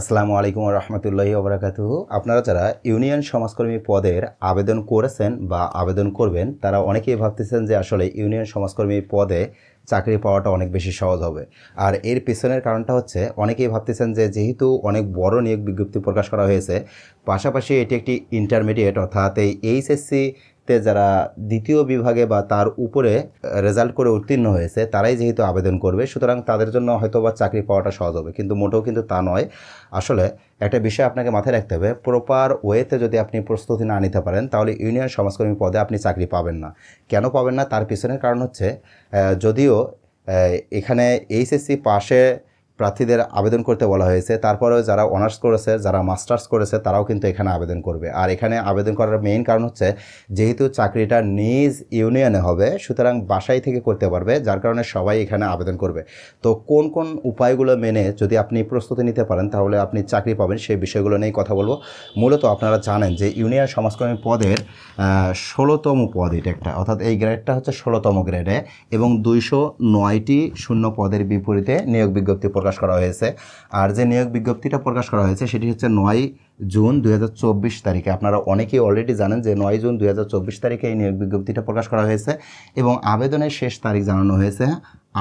আসসালামু আলাইকুম রহমতুল্লাহি ওবরাকাতু আপনারা যারা ইউনিয়ন সমাজকর্মী পদের আবেদন করেছেন বা আবেদন করবেন, তারা অনেকেই ভাবতেছেন যে আসলে ইউনিয়ন সমাজকর্মী পদে চাকরি পাওয়াটা অনেক বেশি সহজ হবে। আর এর পেছনের কারণটা হচ্ছে, অনেকেই ভাবতেছেন যে যেহেতু অনেক বড় নিয়োগ বিজ্ঞপ্তি প্রকাশ করা হয়েছে, পাশাপাশি এটি একটি ইন্টারমিডিয়েট অর্থাৎ এই এইচএসসি তে যারা দ্বিতীয় বিভাগে বা তার উপরে রেজাল্ট করে উত্তীর্ণ হয়েছে, তারাই যেহেতু আবেদন করবে, সুতরাং তাদের জন্য হয়তো বা চাকরি পাওয়াটা সহজ হবে। কিন্তু মোটেও কিন্তু তা নয়। আসলে একটা বিষয় আপনাকে মাথায় রাখতে হবে প্রপার ওয়েতে যদি আপনি প্রস্তুতি না নিতে পারেন, তাহলে ইউনিয়ন সমাজকর্মী পদে আপনি চাকরি পাবেন না। কেন পাবেন না? তার পিছনের কারণ হচ্ছে যদিও এখানে এইচএসসি পাশে প্রার্থীদের আবেদন করতে বলা হয়েছে। তারপরেও যারা অনার্স করেছে, যারা মাস্টার্স করেছে, তারাও কিন্তু এখানে আবেদন করবে। আর এখানে আবেদন করার মেইন কারণ হচ্ছে, যেহেতু চাকরিটা নিজ ইউনিয়নে হবে, সুতরাং বাসায় থেকে করতে পারবে, যার কারণে সবাই এখানে আবেদন করবে। তো কোন কোন উপায়গুলো মেনে যদি আপনি প্রস্তুতি নিতে পারেন, তাহলে আপনি চাকরি পাবেন, সেই বিষয়গুলো নিয়েই কথা বলব। মূলত আপনারা জানেন যে ইউনিয়ন সমাজকর্মী পদের ষোলোতম পদ এটা একটা, অর্থাৎ এই গ্রেডটা হচ্ছে ষোলোতম গ্রেডে এবং দুইশো নয়টি শূন্য পদের বিপরীতে নিয়োগ বিজ্ঞপ্তি প্রকাশ করা হয়েছে। আর যে নিয়োগ বিজ্ঞপ্তিটা প্রকাশ করা হয়েছে, সেটি হচ্ছে নয় জুন দুই হাজার চব্বিশ তারিখে। আপনারা অনেকেই অলরেডি জানেন যে নয় জুন দুই হাজার চব্বিশ তারিখে এই নিয়োগ বিজ্ঞপ্তিটা প্রকাশ করা হয়েছে এবং আবেদনের শেষ তারিখ জানানো হয়েছে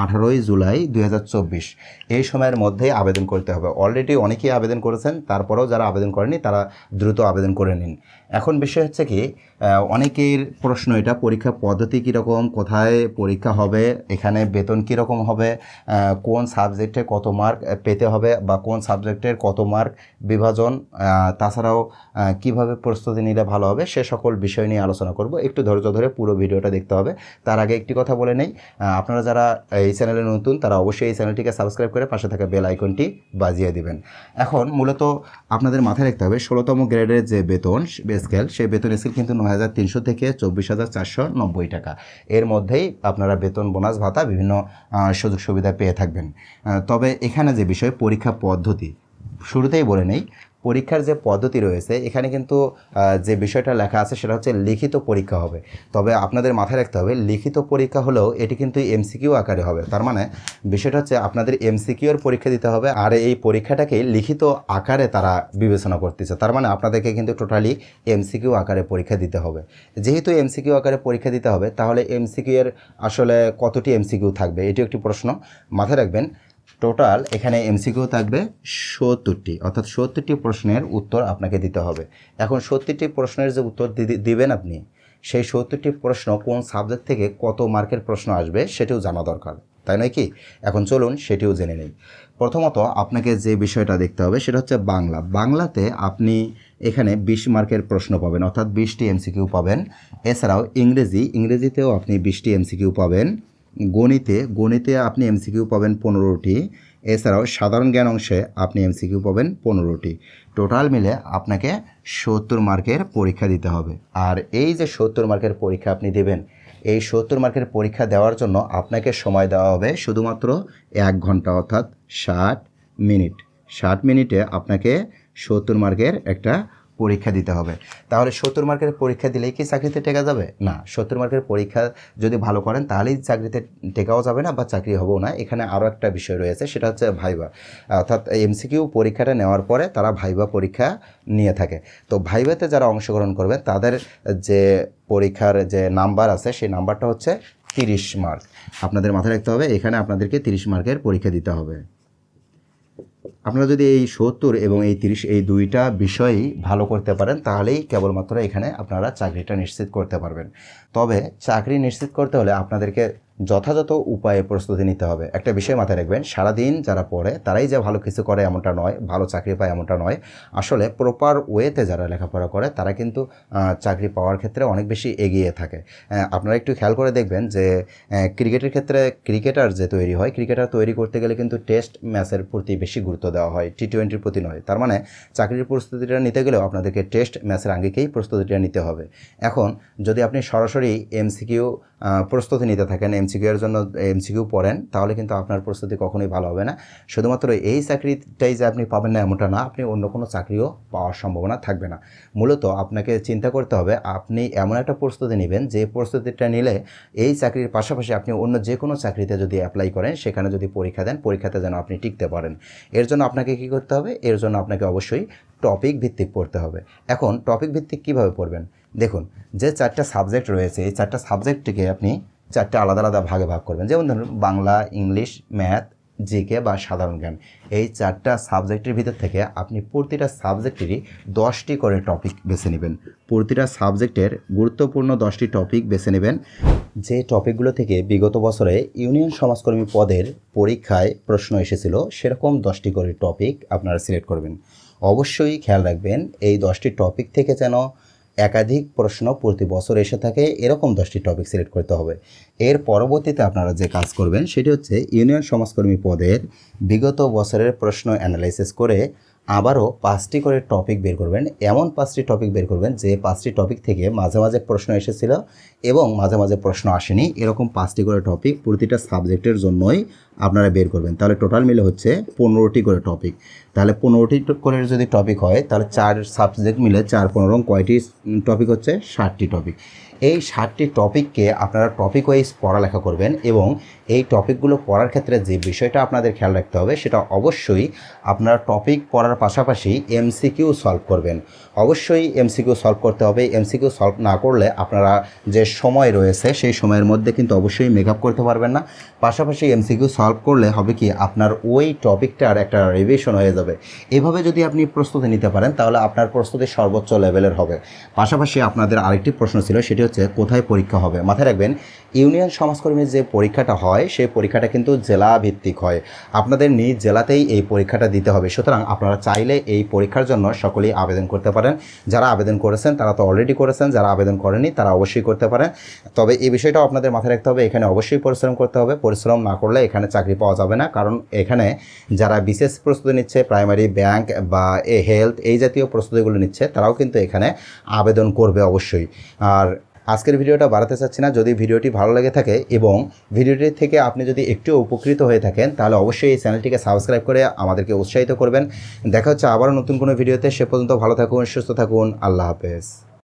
আঠারোই জুলাই দু হাজার চব্বিশ। এই সময়ের মধ্যেই আবেদন করতে হবে। অলরেডি অনেকেই আবেদন করেছেন, তারপরেও যারা আবেদন করেনি তারা দ্রুত আবেদন করে নিন। এখন বিষয় হচ্ছে কি অনেকের প্রশ্ন এটা, পরীক্ষা পদ্ধতি কীরকম, কোথায় পরীক্ষা হবে, এখানে বেতন কীরকম হবে কোন সাবজেক্টে কত মার্ক পেতে হবে বা কোন সাবজেক্টের কত মার্ক বিভাজন তাছাড়াও কীভাবে প্রস্তুতি নিলে ভালো হবে, সে সকল বিষয় নিয়ে আলোচনা করব। একটু ধৈর্য ধরে পুরো ভিডিওটা দেখতে হবে। তার আগে একটি কথা বলে নেই আপনারা যারা এই চ্যানেলে নতুন, তারা অবশ্যই এই চ্যানেলটিকে সাবস্ক্রাইব করে পাশে থাকা বেল আইকনটি বাজিয়ে দিবেন। এখন মূলত আপনাদের মাথায় রাখতে হবে, ষোলোতম গ্রেডের যে বেতন স্কেল, সেই বেতন স্কেল কিন্তু নয় হাজার তিনশো থেকে চব্বিশ হাজার চারশো নব্বই টাকা। এর মধ্যেই আপনারা বেতন, বোনাস, ভাতা, বিভিন্ন সুযোগ সুবিধা পেয়ে থাকবেন। তবে এখানে যে বিষয়, পরীক্ষা পদ্ধতি, শুরুতেই বলে নেই পরীক্ষার যে পদ্ধতি রয়েছে, এখানে কিন্তু যে বিষয়টা লেখা আছে সেটা হচ্ছে লিখিত পরীক্ষা হবে। তবে আপনাদের মাথায় রাখতে হবে, লিখিত পরীক্ষা হলেও এটি কিন্তু এমসিকিউ আকারে হবে। তার মানে বিষয়টা হচ্ছে আপনাদের এমসিকিউর পরীক্ষা দিতে হবে আর এই পরীক্ষাটাকে লিখিত আকারে তারা বিবেচনা করতেছে। তার মানে আপনাদেরকে কিন্তু টোটালি এমসিকিউ আকারে পরীক্ষা দিতে হবে। যেহেতু এমসিকিউ আকারে পরীক্ষা দিতে হবে, তাহলে এমসিকিউ এর আসলে কতটি এমসিকিউ থাকবে এটি একটি প্রশ্ন। মাথায় রাখবেন টোটাল এখানে এমসিকিউ থাকবে সত্তরটি, অর্থাৎ সত্তরটি প্রশ্নের উত্তর আপনাকে দিতে হবে। এখন সত্তরটি প্রশ্নের যে উত্তর দিবেন আপনি, সেই সত্তরটি প্রশ্ন কোন সাবজেক্ট থেকে কত মার্কের প্রশ্ন আসবে সেটিও জানা দরকার, তাই নয় কি? এখন চলুন সেটিও জেনে নিই। প্রথমত আপনাকে যে বিষয়টা দেখতে হবে সেটা হচ্ছে বাংলা। বাংলাতে আপনি এখানে বিশ মার্কের প্রশ্ন পাবেন, অর্থাৎ বিশটি এমসিকিউ পাবেন। এছাড়াও ইংরেজি, ইংরেজিতেও আপনি বিশটি এমসিকিউ পাবেন। গণিতে গণিতে আপনি এমসিকিউ পাবেন পনেরোটি। এছাড়াও সাধারণ জ্ঞান অংশে আপনি এমসিকিউ পাবেন পনেরোটি। টোটাল মিলে আপনাকে সত্তর মার্কের পরীক্ষা দিতে হবে। আর এই যে সত্তর মার্কের পরীক্ষা আপনি দেবেন, এই সত্তর মার্কের পরীক্ষা দেওয়ার জন্য আপনাকে সময় দেওয়া হবে শুধুমাত্র এক ঘণ্টা, অর্থাৎ ষাট মিনিট। ষাট মিনিটে আপনাকে সত্তর মার্কের একটা পরীক্ষা দিতে হবে। তাহলে সত্তর মার্কের পরীক্ষা দিলেই কি চাকরিতে টেকা যাবে? না, সত্তর মার্কের পরীক্ষা যদি ভালো করেন তাহলেই চাকরিতে টেকাও যাবে না বা চাকরি হবেও না। এখানে আরও একটা বিষয় রয়েছে, সেটা হচ্ছে ভাইবা। অর্থাৎ এমসিকিউ পরীক্ষাটা নেওয়ার পরে তারা ভাইবা পরীক্ষা নিয়ে থাকে। তো ভাইভাতে যারা অংশগ্রহণ করবে তাদের যে পরীক্ষার যে নাম্বার আছে, সেই নাম্বারটা হচ্ছে তিরিশ মার্ক। আপনাদের মাথায় রাখতে হবে, এখানে আপনাদেরকে তিরিশ মার্কের পরীক্ষা দিতে হবে। আপনারা যদি এই সত্তর এবং এই তিরিশ, এই দুইটা বিষয়ই ভালো করতে পারেন, তাহলেই কেবলমাত্র এখানে আপনারা চাকরিটা নিশ্চিত করতে পারবেন। তবে চাকরি নিশ্চিত করতে হলে আপনাদেরকে যথাযথ উপায়ে প্রস্তুতি নিতে হবে। একটা বিষয় মাথায় রাখবেন, সারাদিন যারা পড়ে, তারাই যে ভালো কিছু করে এমনটা নয়, ভালো চাকরি পায় এমনটা নয়। আসলে প্রপার ওয়েতে যারা লেখাপড়া করে, তারা কিন্তু চাকরি পাওয়ার ক্ষেত্রে অনেক বেশি এগিয়ে থাকে। আপনারা একটু খেয়াল করে দেখবেন যে ক্রিকেটের ক্ষেত্রে ক্রিকেটার যে তৈরি হয়, ক্রিকেটার তৈরি করতে গেলে কিন্তু টেস্ট ম্যাচের প্রতি বেশি গুরুত্ব দেওয়া হয় টি টোয়েন্টির প্রতি নয়। তার মানে চাকরির প্রস্তুতিটা নিতে গেলেও আপনাদেরকে টেস্ট ম্যাচের আগেকেই প্রস্তুতিটা নিতে হবে। এখন যদি আপনি সরাসরি এমসিকিউ প্রস্তুতি নিতে থাকেন এমসিকিউ এর জন্য এমসিকিউ পড়েন, তাহলে কিন্তু আপনার প্রস্তুতি কখনোই ভালো হবে না। শুধুমাত্র এই চাকরিটাই যে আপনি পাবেন না এমনটা না, আপনি অন্য কোনো চাকরিও পাওয়ার সম্ভাবনা থাকবে না। মূলত আপনাকে চিন্তা করতে হবে, আপনি এমন একটা প্রস্তুতি নেবেন, যে প্রস্তুতিটা নিলে এই চাকরির পাশাপাশি আপনি অন্য যে কোনো চাকরিতে যদি অ্যাপ্লাই করেন, সেখানে যদি পরীক্ষা দেন, পরীক্ষাতে যেন আপনি টিকতে পারেন। এর জন্য আপনাকে কী করতে হবে? এর জন্য আপনাকে অবশ্যই টপিক ভিত্তিক পড়তে হবে। এখন টপিক ভিত্তিক কীভাবে পড়বেন? দেখুন, যে চারটা সাবজেক্ট রয়েছে, এই চারটা সাবজেক্টটিকে আপনি চারটা আলাদা আলাদা ভাগে ভাগ করবেন। যেমন ধরুন, বাংলা, ইংলিশ, ম্যাথ, জিকে বা সাধারণ জ্ঞান। এই চারটা সাবজেক্টের ভিতর থেকে আপনি প্রতিটা সাবজেক্টেরই দশটি করে টপিক বেছে নেবেন। প্রতিটা সাবজেক্টের গুরুত্বপূর্ণ দশটি টপিক বেছে নেবেন। যে টপিকগুলো থেকে বিগত বছরে ইউনিয়ন সমাজকর্মী পদের পরীক্ষায় প্রশ্ন এসেছিল, সেরকম দশটি করে টপিক আপনারা সিলেক্ট করবেন। অবশ্যই খেয়াল রাখবেন, এই দশটি টপিক থেকে যেন একাধিক প্রশ্ন প্রতি বছর এসে থাকে, এরকম দশটি টপিক সিলেক্ট করতে হবে। এর পরবর্তীতে আপনারা যে কাজ করবেন, সেটি হচ্ছে ইউনিয়ন সমাজকর্মী পদের বিগত বছরের প্রশ্ন অ্যানালাইসিস করে আবারও পাঁচটি করে টপিক বের করবেন। এমন পাঁচটি টপিক বের করবেন যে পাঁচটি টপিক থেকে মাঝে মাঝে প্রশ্ন এসেছিল এবং মাঝে মাঝে প্রশ্ন আসেনি। এরকম পাঁচটি করে টপিক প্রতিটা সাবজেক্টের জন্যই আপনারা বের করবেন। তাহলে টোটাল মিলে হচ্ছে পনেরোটি করে টপিক তাহলে পনেরোটি করে যদি টপিক হয়, তাহলে চার সাবজেক্ট মিলে চার, পনেরো, কয়টি টপিক হচ্ছে? ষাটটি টপিক এই ষাটটি টপিককে আপনারা টপিক ওয়াইজ পড়ালেখা করবেন এবং এই টপিকগুলো পড়ার ক্ষেত্রে যে বিষয়টা আপনাদের খেয়াল রাখতে হবে সেটা অবশ্যই আপনারা টপিক পড়ার পাশাপাশি এমসিকিউ সলভ করবেন। অবশ্যই এমসিকিউ সলভ করতে হবে। এমসিকিউ সলভ না করলে আপনারা যে সময় রয়েছে সেই সময়ের মধ্যে কিন্তু অবশ্যই মেকআপ করতে পারবেন না। পাশাপাশি এমসিকিউ সলভ করলে হবে কি আপনার ওই টপিকটার একটা রিভিশন হয়ে যাবে। এভাবে যদি আপনি প্রস্তুতি নিতে পারেন তাহলে আপনার প্রস্তুতি সর্বোচ্চ লেভেলের হবে। পাশাপাশি আপনাদের আরেকটি প্রশ্ন ছিল, সেটি হচ্ছে কোথায় পরীক্ষা হবে। মাথায় রাখবেন, ইউনিয়ন সমাজকর্মীর যে পরীক্ষাটা হয়, সেই পরীক্ষাটা কিন্তু জেলা ভিত্তিক হয়। আপনাদের নিজ জেলাতেই এই পরীক্ষাটা দিতে হবে। সুতরাং আপনারা চাইলে এই পরীক্ষার জন্য সকলেই আবেদন করতে পারেন। যারা আবেদন করেছেন, তারা তো অলরেডি করেছেন। যারা আবেদন করেনি তারা অবশ্যই করতে পারেন। তবে এই বিষয়টাও আপনাদের মাথায় রাখতে হবে। এখানে অবশ্যই পরিশ্রম করতে হবে। পরিশ্রম না করলে এখানে চাকরি পাওয়া যাবে না। কারণ এখানে যারা বিশেষ প্রস্তুতি নিচ্ছে, প্রাইমারি ব্যাংক বা এ হেলথ এই জাতীয় প্রস্তুতিগুলো নিচ্ছে, তারাও কিন্তু এখানে আবেদন করবে অবশ্যই। আর আজকের ভিডিওটা বাড়াতে চাচ্ছি না। যদি ভিডিওটি ভালো লেগে থাকে এবং ভিডিওটি থেকে আপনি যদি একটু উপকৃত হয়ে থাকেন, তাহলে অবশ্যই এই চ্যানেলটিকে সাবস্ক্রাইব করে আমাদেরকে উৎসাহিত করবেন। দেখা হচ্ছে আবারও নতুন কোনো ভিডিওতে। সে পর্যন্ত ভালো থাকুন, সুস্থ থাকুন। আল্লাহ হাফেজ।